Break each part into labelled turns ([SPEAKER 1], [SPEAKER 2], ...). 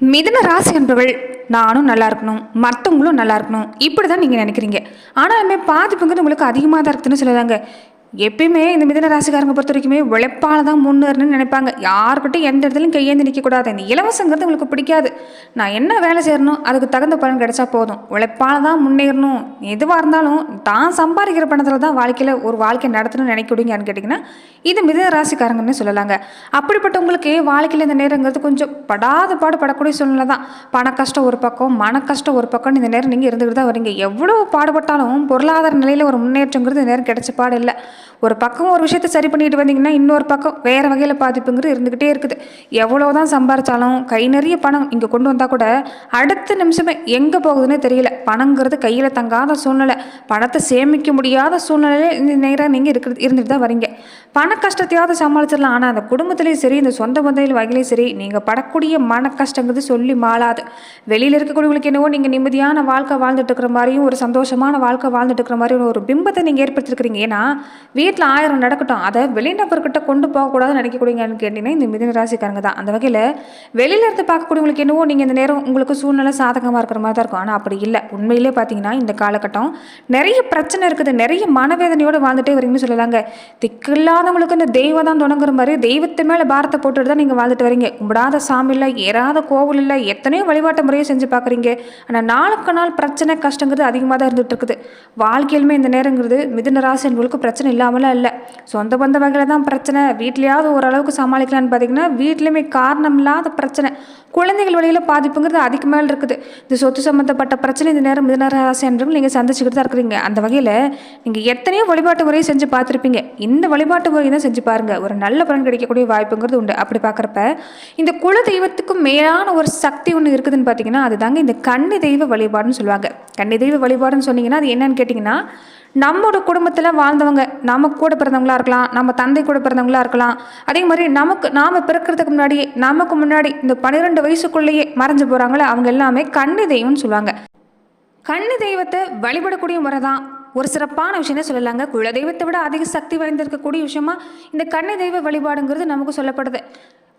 [SPEAKER 1] மிதன ராசி என்பவள் நானும் நல்லா இருக்கணும் மற்றவங்களும் நல்லா இருக்கணும். இப்படி தான் நீங்கள் நினைக்கிறீங்க ஆனாலுமே பாதிப்புங்கிறது உங்களுக்கு அதிகமாக தான் இருக்குதுன்னு சொல்லுதாங்க எப்பயுமே இந்த மிதன ராசிக்காரங்க பொறுத்த வரைக்குமே உழைப்பால் தான் முன்னேறணும்னு நினைப்பாங்க. யாருக்கிட்டையும் எந்த இடத்துலையும் கையேந்து நிற்கக்கூடாது இந்த இலவசங்கிறது உங்களுக்கு பிடிக்காது. நான் என்ன வேலை செய்யணும் அதுக்கு தகுந்த பலன் கிடைச்சா போதும். உழைப்பால் தான் முன்னேறணும். எதுவாக இருந்தாலும் தான் சம்பாதிக்கிற பணத்தில் தான் வாழ்க்கையில் ஒரு வாழ்க்கை நடத்தணும்னு நினைக்கிடுங்கன்னு கேட்டிங்கன்னா இது மிதன ராசிக்காரங்கன்னு சொல்லலாங்க. அப்படிப்பட்டவங்களுக்கு வாழ்க்கையில் இந்த நேரங்கிறது கொஞ்சம் படாத பாடு படக்கூடிய சூழ்நிலை தான். பண கஷ்டம் ஒரு பக்கம் மன கஷ்டம் ஒரு பக்கம் இந்த நேரம் நீங்கள் இருந்துக்கிட்டு தான் வரீங்க. எவ்வளோ பாடுபட்டாலும் பொருளாதார நிலையில் ஒரு முன்னேற்றங்கிறது இந்த நேரம் கிடைச்ச பாடு இல்லை. ஒரு பக்கம் ஒரு விஷயத்தை சரி பண்ணிட்டு வந்தீங்கன்னா இன்னொரு பக்கம் வேறு வகையில் பாதிப்புங்கிறது இருந்துக்கிட்டே இருக்குது. எவ்வளோ தான் சம்பாரித்தாலும் கை நிறைய பணம் இங்கே கொண்டு வந்தால் கூட அடுத்த நிமிஷமே எங்கே போகுதுன்னே தெரியல. பணங்கிறது கையில் தங்காத சூழ்நிலை. பணத்தை சேமிக்க முடியாத சூழ்நிலையில் இந்த நேராக நீங்கள் இருக்கிறது இருந்துட்டு தான் வரீங்க. பண கஷ்டத்தையாவது சமாளிச்சிடலாம். ஆனால் அந்த குடும்பத்துலேயும் சரி இந்த சொந்த பந்தையில் வகையிலையும் சரி நீங்கள் படக்கூடிய மன கஷ்டங்கிறது சொல்லி மாளாது. வெளியில் இருக்கக்கூடியவங்களுக்கு என்னவோ நீங்கள் நிம்மதியான வாழ்க்கை வாழ்ந்துட்டு இருக்கிற மாதிரியும் ஒரு சந்தோஷமான வாழ்க்கை வாழ்ந்துட்டு இருக்கிற மாதிரியும் ஒரு பிம்பத்தை நீங்கள் ஏற்படுத்திருக்கிறீங்க. ஏன்னா வீட்டில் ஆயிரம் நடக்கட்டும். அதை வெளிநபர்கிட்ட கொண்டு போகக்கூடாதுன்னு நினைக்கக்கூடியங்கன்னு கேட்டிங்கன்னா இந்த மிதன ராசிக்காரங்க தான். அந்த வகையில் வெளியில இருந்து பார்க்கக்கூடியவங்களுக்கு என்னவோ நீங்கள் இந்த நேரம் உங்களுக்கு சூழ்நிலை சாதகமாக இருக்கிற மாதிரி தான் இருக்கும். ஆனால் அப்படி இல்லை. உண்மையிலே பார்த்தீங்கன்னா இந்த காலகட்டம் நிறைய பிரச்சனை இருக்குது. நிறைய மனவேதனையோடு வாழ்ந்துட்டே வரீங்கன்னு சொல்லலாங்க. திக்கில்லாதவங்களுக்கு இந்த தெய்வம் தான் தொடங்குற மாதிரி தெய்வத்து மேலே பாரத்தை போட்டுட்டு தான் நீங்கள் வாழ்ந்துட்டு வரீங்க. கும்பிடாத சாமி இல்லை ஏறாத கோவில் இல்லை எத்தனையோ வழிபாட்டு முறையை செஞ்சு பார்க்குறீங்க. ஆனால் நாளுக்கு நாள் பிரச்சனை கஷ்டங்கிறது அதிகமாக தான் இருந்துகிட்டு இருக்குது. வாழ்க்கையிலுமே இந்த நேரங்கிறது மிதுன ராசி உங்களுக்கு பிரச்சனை இல்லாமல் இல்லாமலாம் இல்லை. சொந்த பந்த வகையில் தான் பிரச்சனை. வீட்லேயாவது ஓரளவுக்கு சமாளிக்கலான்னு பார்த்தீங்கன்னா வீட்லேயுமே காரணம் இல்லாத பிரச்சனை. குழந்தைகள் வழியில் பாதிப்புங்கிறது அதிக மேலே இருக்குது. இந்த சொத்து சம்மந்தப்பட்ட பிரச்சனை இந்த நேரம் மிதுன ராசி நீங்கள் சந்திச்சுக்கிட்டு தான் இருக்கிறீங்க. அந்த வகையில் நீங்கள் எத்தனையோ வழிபாட்டு முறையை செஞ்சு பார்த்துருப்பீங்க. இந்த வழிபாட்டு முறையை தான் செஞ்சு பாருங்கள் ஒரு நல்ல பலன் கிடைக்கக்கூடிய வாய்ப்புங்கிறது உண்டு. அப்படி பார்க்குறப்ப இந்த குல தெய்வத்துக்கும் மேலான ஒரு சக்தி ஒன்று இருக்குதுன்னு பார்த்தீங்கன்னா அதுதாங்க இந்த கன்னி தெய்வ வழிபாடுன்னு சொல்லுவாங்க. கன்னி தெய்வ வழிபாடுன்னு சொன்னீங்கன்னா அது என்னன்னு கேட்டிங்கன்னா நம்மளோட குடும்பத்தில் வாழ்ந்தவங்க நமக்கு கூட பிறந்தவங்களா இருக்கலாம் நம்ம தந்தை கூட பிறந்தவங்களா இருக்கலாம். அதே மாதிரி நமக்கு நாம் பிறக்கிறதுக்கு முன்னாடியே நமக்கு முன்னாடி இந்த பன்னிரெண்டு வயசுக்குள்ளேயே மறைஞ்சு போகிறாங்களே அவங்க எல்லாமே கன்னி தெய்வம்னு சொல்லுவாங்க. கன்னி தெய்வத்தை வழிபடக்கூடிய முறை தான் ஒரு சிறப்பான விஷயம்னு சொல்லலாங்க. குல தெய்வத்தை விட அதிக சக்தி வாய்ந்திருக்கக்கூடிய விஷயமா இந்த கன்னி தெய்வ வழிபாடுங்கிறது நமக்கு சொல்லப்படுது.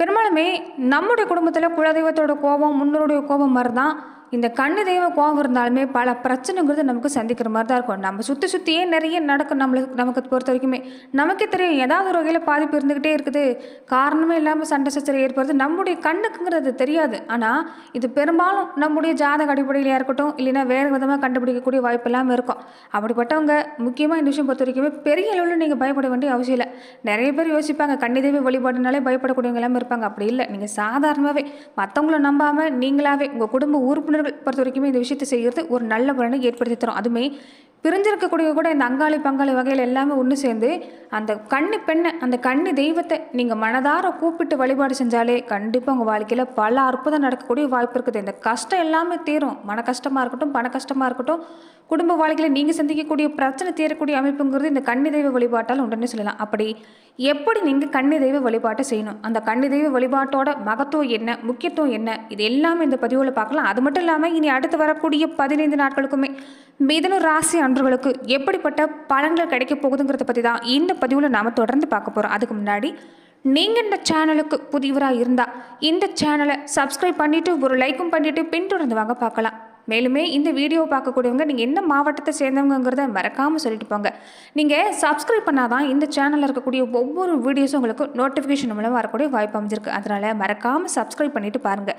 [SPEAKER 1] பெரும்பாலுமே நம்முடைய குடும்பத்தில் குலதெய்வத்தோட கோபம் முன்னோருடைய கோபம் மாதிரி தான் இந்த கண்ணு தெய்வ கோபம் இருந்தாலுமே பல பிரச்சனைங்கிறது நமக்கு சந்திக்கிற மாதிரி தான் இருக்கும். நம்ம சுற்றி சுற்றியே நிறைய நடக்கும் நம்மளுக்கு நமக்கு பொறுத்த வரைக்குமே. நமக்கே தெரியும் ஏதாவது ஒரு வகையில் பாதிப்பு இருந்துக்கிட்டே இருக்குது. காரணமே இல்லாமல் சண்டை சச்சரவு ஏற்படுறது நம்முடைய கண்ணுக்குங்கிறது தெரியாது. ஆனால் இது பெரும்பாலும் நம்முடைய ஜாதக அடிப்படையிலையாக இருக்கட்டும் இல்லைன்னா வேறு விதமாக கண்டுபிடிக்கக்கூடிய வாய்ப்பு இல்லாமல் இருக்கும். அப்படிப்பட்டவங்க முக்கியமாக இந்த விஷயம் பொறுத்த வரைக்குமே பெரிய அளவில் நீங்கள் பயப்பட வேண்டிய அவசியம் இல்லை. நிறைய பேர் யோசிப்பாங்க கன்னிதேவி வழிபாடுனாலே பயப்படக்கூடியவங்க எல்லாமே இருப்பாங்க. அப்படி இல்லை. நீங்கள் சாதாரணமாகவே மற்றவங்கள நம்பாமல் நீங்களாவே உங்கள் குடும்ப உறுப்பினர்கள் பொறுத்த வரைக்குமே இந்த விஷயத்தை செய்கிறது ஒரு நல்ல பலனை ஏற்படுத்தி தரும். அதுவுமே பிரிஞ்சிருக்கக்கூடிய கூட இந்த அங்காளி பங்காளி வகையில் எல்லாமே ஒன்று சேர்ந்து அந்த கண்ணு பெண்ணை அந்த கண்ணு தெய்வத்தை நீங்கள் மனதார கூப்பிட்டு வழிபாடு செஞ்சாலே கண்டிப்பாக உங்கள் வாழ்க்கையில் பல அற்புதம் நடக்கக்கூடிய வாய்ப்பு இருக்குது. இந்த கஷ்டம் எல்லாமே தீரும். மன கஷ்டமாக இருக்கட்டும் பண கஷ்டமாக இருக்கட்டும் குடும்ப வாழ்க்கையில் நீங்கள் சந்திக்கக்கூடிய பிரச்சனை தீரக்கூடிய அமைப்புங்கிறது இந்த கன்னி தெய்வ வழிபாட்டால் உடனே சொல்லலாம். அப்படி எப்படி நீங்கள் கன்னி தெய்வ வழிபாட்டை செய்யணும்? அந்த கன்னி தெய்வ வழிபாட்டோட மகத்துவம் என்ன? முக்கியத்துவம் என்ன? இது எல்லாமே இந்த பதிவில் பார்க்கலாம். அது மட்டும் இல்லாமல் இனி அடுத்து வரக்கூடிய பதினைந்து நாட்களுக்குமே மிதன ராசி அன்றுகளுக்கு எப்படிப்பட்ட பலன்கள் கிடைக்க போகுதுங்கிறத பற்றி தான் இந்த பதிவில் நாம் தொடர்ந்து பார்க்க போகிறோம் அதுக்கு முன்னாடி நீங்கள் இந்த சேனலுக்கு புதியவராக இருந்தால் இந்த சேனலை சப்ஸ்கிரைப் பண்ணிவிட்டு ஒரு லைக்கும் பண்ணிவிட்டு பின்தொடர்ந்து வாங்க பார்க்கலாம். மேலுமே இந்த வீடியோ பார்க்கக்கூடியவங்க நீங்கள் என்ன மாவட்டத்தை சேர்ந்தவங்கிறத மறக்காமல் சொல்லிட்டு போங்க. நீங்கள் சப்ஸ்கிரைப் பண்ணாதான் இந்த சேனலில் இருக்கக்கூடிய ஒவ்வொரு வீடியோஸும் உங்களுக்கு நோட்டிஃபிகேஷன் மூலமாக வரக்கூடிய வாய்ப்பு அமைஞ்சிருக்கு. அதனால் மறக்காமல் சப்ஸ்கிரைப் பண்ணிட்டு பாருங்கள்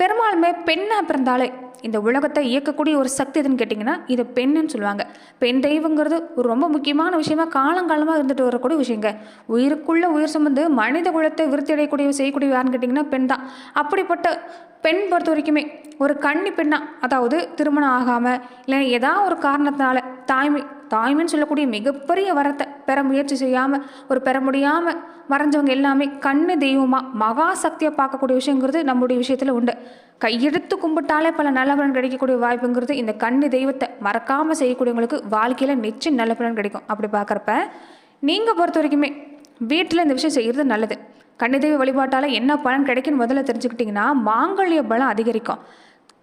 [SPEAKER 1] பெரும்பாலுமே பெண்ணாக பிறந்தாலே இந்த உலகத்தை இயக்கக்கூடிய ஒரு சக்தி எதுன்னு கேட்டிங்கன்னா இதை பெண்ணுன்னு சொல்லுவாங்க. பெண் தெய்வங்கிறது ஒரு ரொம்ப முக்கியமான விஷயமா காலங்காலமாக இருந்துட்டு வரக்கூடிய விஷயங்க. உயிருக்குள்ள உயிர் சுமந்து மனித குலத்தை விருத்தி அடையக்கூடிய செய்யக்கூடிய யாருன்னு கேட்டிங்கன்னா பெண் தான். அப்படிப்பட்ட பெண் பொறுத்த வரைக்குமே ஒரு கன்னி பெண்ணாக அதாவது திருமணம் ஆகாமல் இல்லை ஏதாவது ஒரு காரணத்தினால தாய்மை தாய்மைன்னு சொல்லக்கூடிய மிகப்பெரிய வரத்தை பெற முயற்சி செய்யாமல் ஒரு பெற முடியாமல் மறைஞ்சவங்க எல்லாமே கண்ணு தெய்வமாக மகா சக்தியை பார்க்கக்கூடிய விஷயங்கிறது நம்முடைய விஷயத்தில் உண்டு. கையெடுத்து கும்பிட்டாலே பல நல்ல பலன் கிடைக்கக்கூடிய வாய்ப்புங்கிறது இந்த கண்ணு தெய்வத்தை மறக்காமல் செய்யக்கூடியவங்களுக்கு வாழ்க்கையில் நிச்சயம் நல்ல பலன் கிடைக்கும். அப்படி பார்க்குறப்ப நீங்கள் பொறுத்த வரைக்குமே வீட்டில் இந்த விஷயம் செய்கிறது நல்லது. கன்னிதெய்வ வழிபாட்டால் என்ன பலன் கிடைக்குன்னு முதல்ல தெரிஞ்சுக்கிட்டிங்கன்னா மாங்கல்ய பலம் அதிகரிக்கும்.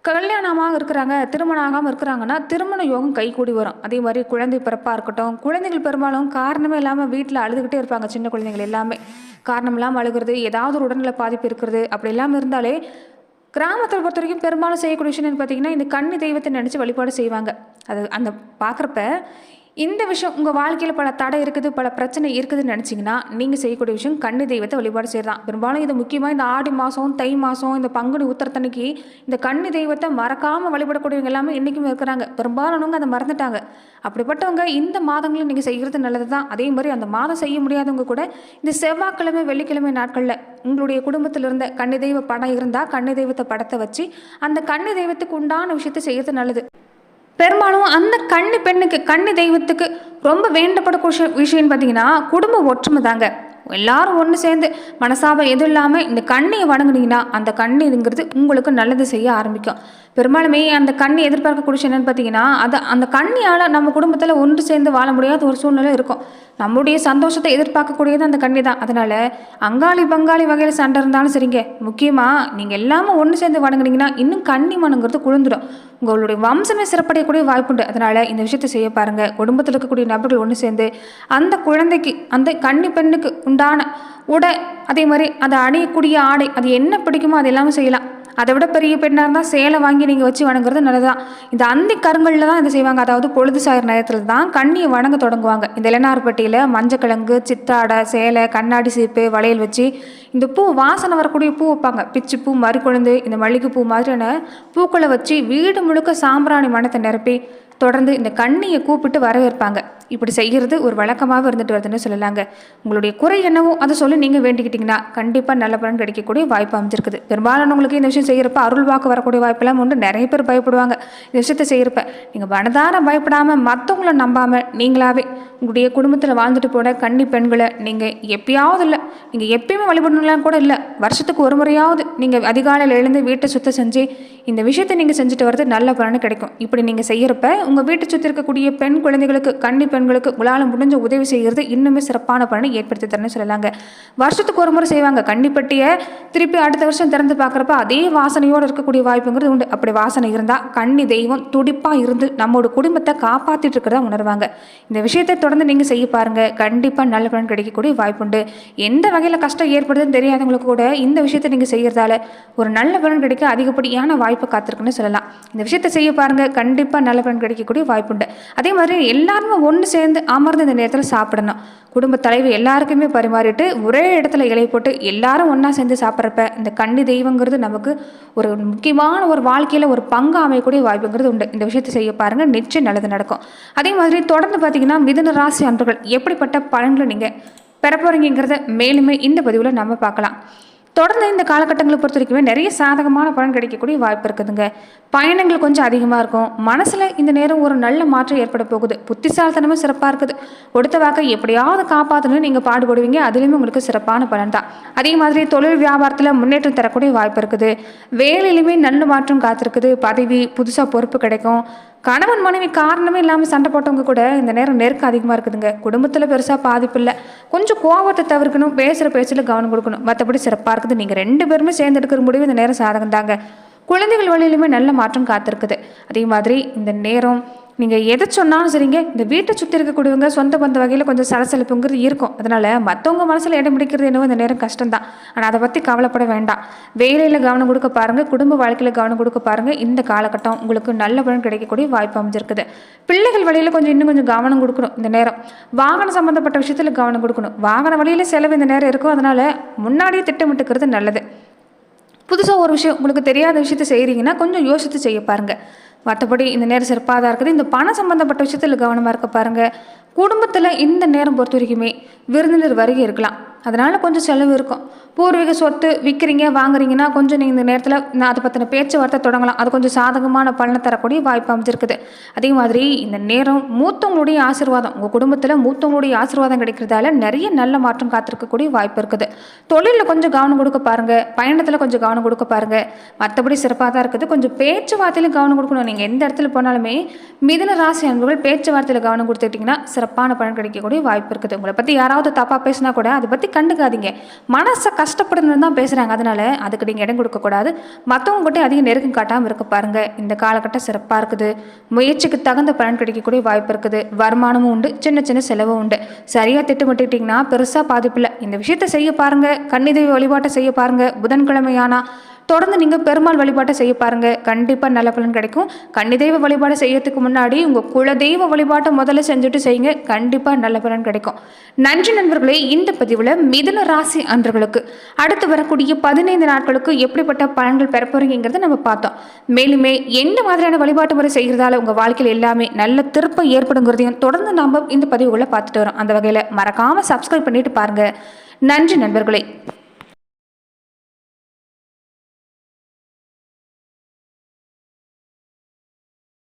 [SPEAKER 1] கல்யாணமாக இருக்கிறாங்க திருமணம் ஆகாமல் இருக்கிறாங்கன்னா திருமண யோகம் கைகூடி வரும். அதே மாதிரி குழந்தை பிறப்பாக இருக்கட்டும் குழந்தைகள் பெரும்பாலும் காரணமே இல்லாமல் வீட்டில் அழுதுகிட்டே இருப்பாங்க சின்ன குழந்தைகள் எல்லாமே. காரணம் இல்லாமல் அழுகிறது ஏதாவது ஒரு உடல்நல பாதிப்பு இருக்கிறது அப்படி இல்லாமல் இருந்தாலே கிராமத்தில் பொறுத்த வரைக்கும் பெரும்பாலும் செய்யக்கூடிய விஷயம் என்னன்னு பார்த்தீங்கன்னா இந்த கன்னி தெய்வத்தை நினச்சி வழிபாடு செய்வாங்க. அது அந்த பார்க்குறப்ப இந்த விஷயம் உங்கள் வாழ்க்கையில் பல தடை இருக்குது பல பிரச்சனை இருக்குதுன்னு நினச்சிங்கன்னா நீங்கள் செய்யக்கூடிய விஷயம் கண்ணு தெய்வத்தை வழிபாடு செய்யலாம் பெரும்பாலும் இது முக்கியமாக இந்த ஆடி மாதம் தை மாதம் இந்த பங்குனி உத்தரத்தன்னைக்கு இந்த கண்ணு தெய்வத்தை மறக்காமல் வழிபடக்கூடியவங்க எல்லாமே இன்றைக்கும் இருக்கிறாங்க. பெரும்பாலானவங்க அதை மறந்துட்டாங்க. அப்படிப்பட்டவங்க இந்த மாதங்களில் நீங்கள் செய்கிறது நல்லது தான் அதே மாதிரி அந்த மாதம் செய்ய முடியாதவங்க கூட இந்த செவ்வாய்க்கிழமை வெள்ளிக்கிழமை நாட்களில் உங்களுடைய குடும்பத்தில் இருந்த கண்ணு தெய்வ படம் இருந்தால் கண்ணு தெய்வத்தை படத்தை வச்சு அந்த கன்னி தெய்வத்துக்கு உண்டான விஷயத்தை செய்கிறது நல்லது. பெரும்பாலும் அந்த கண்ணு பெண்ணுக்கு கண்ணு தெய்வத்துக்கு ரொம்ப வேண்டப்படக்கூடிய விஷயம் விஷயம்னு பார்த்தீங்கன்னா குடும்ப ஒற்றுமை தாங்க. எல்லாரும் ஒன்று சேர்ந்து மனசாப எதுவும் இல்லாமல் இந்த கண்ணியை வணங்குனீங்கன்னா அந்த கண்ணு இதுங்கிறது உங்களுக்கு நல்லது செய்ய ஆரம்பிக்கும். பெரும்பாலுமே அந்த கண்ணை எதிர்பார்க்கக்கூடிய விஷயம் என்னன்னு பார்த்தீங்கன்னா அது அந்த கண்ணியால் நம்ம குடும்பத்தில் ஒன்று சேர்ந்து வாழ முடியாத ஒரு சூழ்நிலை இருக்கும். நம்முடைய சந்தோஷத்தை எதிர்பார்க்கக்கூடியது அந்த கண்ணி தான். அதனால் அங்காளி பங்காளி வகையில் சண்டை இருந்தாலும் சரிங்க. முக்கியமாக நீங்கள் எல்லாமே ஒன்று சேர்ந்து வணங்குனீங்கன்னா இன்னும் கண்ணி மனங்கிறது குளிர்ந்துடும். உங்களுடைய வம்சமே சிறப்படையக்கூடிய வாய்ப்புண்டு. அதனால் இந்த விஷயத்தை செய்ய பாருங்கள் குடும்பத்தில் இருக்கக்கூடிய நபர்கள் ஒன்று சேர்ந்து அந்த குழந்தைக்கு அந்த கன்னி பெண்ணுக்கு உண்டான உடை அதே மாதிரி அதை அணியக்கூடிய ஆடை அது என்ன பிடிக்குமோ அது எல்லாமே செய்யலாம். அதை விட பெரிய பெண்ணாக இருந்தால் சேலை வாங்கி நீங்கள் வச்சு வணங்குறது நல்லதுதான். இந்த அந்தி கருங்கல்ல தான் இதை செய்வாங்க. அதாவது பொழுது சாயிற நேரத்தில் தான் கண்ணியை வணங்க தொடங்குவாங்க. இந்த இளநார்பட்டியில் மஞ்சக்கிழங்கு சித்தாடை சேலை கண்ணாடி சீப்பு வளையல் வச்சு இந்த பூ வாசனை வரக்கூடிய பூ வைப்பாங்க. பிச்சு பூ மறுக்குழுந்து இந்த மல்லிகைப்பூ மாதிரியான பூக்களை வச்சு வீடு முழுக்க சாம்பிராணி மனத்தை நிரப்பி தொடர்ந்து இந்த கண்ணியை கூப்பிட்டு வரவேற்பாங்க. இப்படி செய்கிறது ஒரு வழக்கமாக இருந்துட்டு வருதுன்னு சொல்லலாங்க. உங்களுடைய குறை என்னவோ அதை சொல்லி நீங்கள் வேண்டிக்கிட்டிங்கன்னா கண்டிப்பாக நல்ல பலன் கிடைக்கக்கூடிய வாய்ப்பு அமைஞ்சிருக்குது. பெரும்பாலானவங்களுக்கு இந்த விஷயம் செய்கிறப்ப அருள் வாக்கு வரக்கூடிய வாய்ப்பெல்லாம் உண்டு. நிறைய பேர் பயப்படுவாங்க. இந்த விஷயத்தை செய்கிறப்ப நீங்கள் மனதார பயப்படாமல் மற்றவங்கள நம்பாமல் நீங்களாவே உங்களுடைய குடும்பத்தில் வாழ்ந்துட்டு போன கன்னி பெண்களை நீங்கள் எப்பயாவது இல்லை நீங்கள் எப்பயுமே வழிபடணும் வழிபடணும்லாம் கூட இல்லை. வருஷத்துக்கு ஒரு முறையாவது நீங்கள் அதிகாலையில் எழுந்து வீட்டை சுத்தம் செஞ்சு இந்த விஷயத்தை நீங்கள் செஞ்சுட்டு வர்றது நல்ல பலன் கிடைக்கும். இப்படி நீங்கள் செய்கிறப்ப உங்கள் வீட்டை சுற்றி இருக்கக்கூடிய பெண் குழந்தைகளுக்கு கன்னி பெண்களுக்கு உங்களால் முடிஞ்ச உதவி செய்கிறது இன்னுமே சிறப்பான பலனை ஏற்படுத்தி தரேன்னு சொல்லலாங்க வருஷத்துக்கு ஒரு முறை செய்வாங்க. கன்னிப்பட்டியை திருப்பி அடுத்த வருஷம் திறந்து பார்க்குறப்ப அதே வாசனையோடு இருக்கக்கூடிய வாய்ப்புங்கிறது உண்டு. அப்படி வாசனை இருந்தால் கன்னி தெய்வம் துடிப்பாக இருந்து நம்மளோட குடும்பத்தை காப்பாற்றிட்டு இருக்கிறதா உணர்வாங்க. இந்த விஷயத்தை தொடர்ந்து நீங்கள் செய்ய பாருங்கள் கண்டிப்பாக நல்ல பலன் கிடைக்கக்கூடிய வாய்ப்புண்டு. எந்த வகையில் கஷ்டம் ஏற்படுது விஷயம் தெரியாதவங்களுக்கு கூட இந்த விஷயத்தை நீங்கள் செய்கிறதால ஒரு நல்ல பலன் கிடைக்க அதிகப்படியான வாய்ப்பு காத்திருக்குன்னு சொல்லலாம். இந்த விஷயத்தை செய்ய பாருங்கள் கண்டிப்பாக நல்ல பலன் கிடைக்கக்கூடிய வாய்ப்புண்டு அதே மாதிரி எல்லாருமே ஒன்று சேர்ந்து அமர்ந்து இந்த நேரத்தில் சாப்பிடணும். குடும்ப தலைவர் எல்லாருக்குமே பரிமாறிட்டு ஒரே இடத்துல இலை போட்டு எல்லாரும் ஒன்றா சேர்ந்து சாப்பிட்றப்ப இந்த கன்னி தெய்வங்கிறது நமக்கு ஒரு முக்கியமான ஒரு வாழ்க்கையில் ஒரு பங்கு அமையக்கூடிய வாய்ப்புங்கிறது உண்டு. இந்த விஷயத்தை செய்ய பாருங்கள் நிச்சயம் நல்லது நடக்கும். அதே மாதிரி தொடர்ந்து பார்த்தீங்கன்னா மிதுன ராசி அன்பர்கள் எப்படிப்பட்ட பலன்களை நீங்கள் பெறப்போறீங்கிறத மேலுமே இந்த பதிவில் நம்ம பார்க்கலாம். தொடர்ந்து இந்த காலகட்டங்களை பொறுத்த வரைக்குமே நிறைய சாதகமான பலன் கிடைக்கக்கூடிய வாய்ப்பு இருக்குதுங்க. பயணங்கள் கொஞ்சம் அதிகமாக இருக்கும். மனசில் இந்த நேரம் ஒரு நல்ல மாற்றம் ஏற்பட போகுது. புத்திசாலித்தனமும் சிறப்பாக இருக்குது. கொடுத்த வாக்கை எப்படியாவது காப்பாற்றணும்னு நீங்கள் பாடுபடுவீங்க. அதுலேயுமே உங்களுக்கு சிறப்பான பலன் தான். அதே மாதிரி தொழில் வியாபாரத்தில் முன்னேற்றம் தரக்கூடிய வாய்ப்பு இருக்குது. வேலையிலுமே நல்ல மாற்றம் காத்திருக்குது. பதவி புதுசாக பொறுப்பு கிடைக்கும். கணவன் மனைவி காரணமே இல்லாமல் சண்டை போட்டவங்க கூட இந்த நேரம் நெருக்கம் அதிகமாக இருக்குதுங்க. குடும்பத்தில் பெருசாக பாதிப்பு இல்லை. கொஞ்சம் கோபத்தை தவிர்க்கணும் பேசுகிற பேச்சில் கவனம் கொடுக்கணும். மற்றபடி சிறப்பாக இருக்குது. நீங்கள் ரெண்டு பேருமே சேர்ந்து எடுக்கிற முடிவு இந்த நேரம் சாதகம் தாங்க குழந்தைகள் வழியிலுமே நல்ல மாற்றம் காத்திருக்குது. அதே மாதிரி இந்த நேரம் நீங்கள் எதை சொன்னாலும் சரிங்க இந்த வீட்டை சுற்றி இருக்கக்கூடியவங்க சொந்த பந்த வகையில் கொஞ்சம் சலசலப்புங்கிறது இருக்கும். அதனால் மற்றவங்க மனசில் இடம் பிடிக்கிறது என்னவோ இந்த நேரம் கஷ்டம்தான். ஆனால் அதை பற்றி கவலைப்பட வேண்டாம். வேலையில் கவனம் கொடுக்க பாருங்கள் குடும்ப வாழ்க்கையில் கவனம் கொடுக்க பாருங்கள் இந்த காலகட்டம் உங்களுக்கு நல்ல பலன் கிடைக்கக்கூடிய வாய்ப்பு அமைஞ்சிருக்குது. பிள்ளைகள் வழியில் கொஞ்சம் இன்னும் கொஞ்சம் கவனம் கொடுக்கணும் இந்த நேரம். வாகனம் சம்மந்தப்பட்ட விஷயத்தில் கவனம் கொடுக்கணும். வாகன வழியில் செலவு இந்த நேரம் இருக்கும் அதனால் முன்னாடியே திட்டமிட்டுக்கிறது நல்லது. புதுசாக ஒரு விஷயம் உங்களுக்கு தெரியாத விஷயத்த செய்கிறீங்கன்னா கொஞ்சம் யோசித்து செய்ய பாருங்கள் மற்றபடி இந்த நேரம் சிறப்பாக தான் இருக்குது. இந்த பணம் சம்மந்தப்பட்ட விஷயத்தில் கவனமாக இருக்க பாருங்கள் குடும்பத்தில் இந்த நேரம் பொறுத்த வரைக்குமே விருந்தினர் வருகை இருக்கலாம். அதனால் கொஞ்சம் செலவு இருக்கும். பூர்வீக சொத்து விற்கிறீங்க வாங்குறீங்கன்னா கொஞ்சம் நீங்கள் இந்த நேரத்தில் நான் அதை பற்றின பேச்சுவார்த்தை தொடங்கலாம். அது கொஞ்சம் சாதகமான பலனை தரக்கூடிய வாய்ப்பு அமைஞ்சிருக்குது. அதே மாதிரி இந்த நேரம் மூத்தவங்களுடைய ஆசீர்வாதம் உங்கள் குடும்பத்தில் மூத்தவங்களுடைய ஆசீர்வாதம் கிடைக்கிறதால நிறைய நல்ல மாற்றம் காத்திருக்கக்கூடிய வாய்ப்பு இருக்குது. தொழிலில் கொஞ்சம் கவனம் கொடுக்க பாருங்கள் பயணத்தில் கொஞ்சம் கவனம் கொடுக்க பாருங்கள் மற்றபடி சிறப்பாக தான் இருக்குது. கொஞ்சம் பேச்சுவார்த்தையிலும் கவனம் கொடுக்கணும். நீங்கள் எந்த இடத்துல போனாலுமே மிதன ராசி அன்புகள் பேச்சுவார்த்தையில் கவனம் கொடுத்துக்கிட்டிங்கன்னா சிறப்பான பலன் கிடைக்கக்கூடிய வாய்ப்பு இருக்குது. உங்களை பற்றி யாராவது தப்பாக பேசினா கூட அதை பற்றி கண்டுக்காதீங்க. மனசை கஷ்டப்படணும்னு தான் பேசுகிறாங்க அதனால் அதுக்கு நீங்கள் இடம் கொடுக்கக்கூடாது மற்றவங்க கிட்ட அதிகம் நெருக்கம் காட்டாமல் இருக்க பாருங்கள் இந்த காலகட்டம் சிறப்பாக இருக்குது. முயற்சிக்கு தகுந்த பலன் கிடைக்கக்கூடிய வாய்ப்பு இருக்குது. வருமானமும் உண்டு. சின்ன சின்ன செலவும் உண்டு. சரியாக திட்டமிட்டுக்கிட்டிங்கன்னா பெருசாக பாதிப்பு இல்லை. இந்த விஷயத்தை செய்ய பாருங்கள் கன்னிதெய்வ வழிபாட்டை செய்ய பாருங்கள் புதன்கிழமையானா தொடர்ந்து நீங்கள் பெருமாள் வழிபாட்டை செய்ய பாருங்கள் கண்டிப்பாக நல்ல பலன் கிடைக்கும். கன்னிதெய்வ வழிபாடு செய்யறதுக்கு முன்னாடி உங்கள் குலதெய்வ வழிபாட்டை முதல்ல செஞ்சுட்டு செய்யுங்க. கண்டிப்பாக நல்ல பலன் கிடைக்கும். நன்றி நண்பர்களே இந்த பதிவில் மிதுன ராசி அன்றர்களுக்கு அடுத்து வரக்கூடிய பதினைந்து நாட்களுக்கு எப்படிப்பட்ட பலன்கள் பெற போறீங்கிறத நம்ம பார்த்தோம். மேலுமே எந்த மாதிரியான வழிபாட்டு முறை செய்கிறதால உங்கள் வாழ்க்கையில் எல்லாமே நல்ல திருப்பம் ஏற்படுங்கிறதையும் தொடர்ந்து நாம் இந்த பதிவுகளை பார்த்துட்டு வரோம். அந்த வகையில் மறக்காமல் சப்ஸ்கிரைப் பண்ணிட்டு பாருங்கள் நன்றி நண்பர்களே.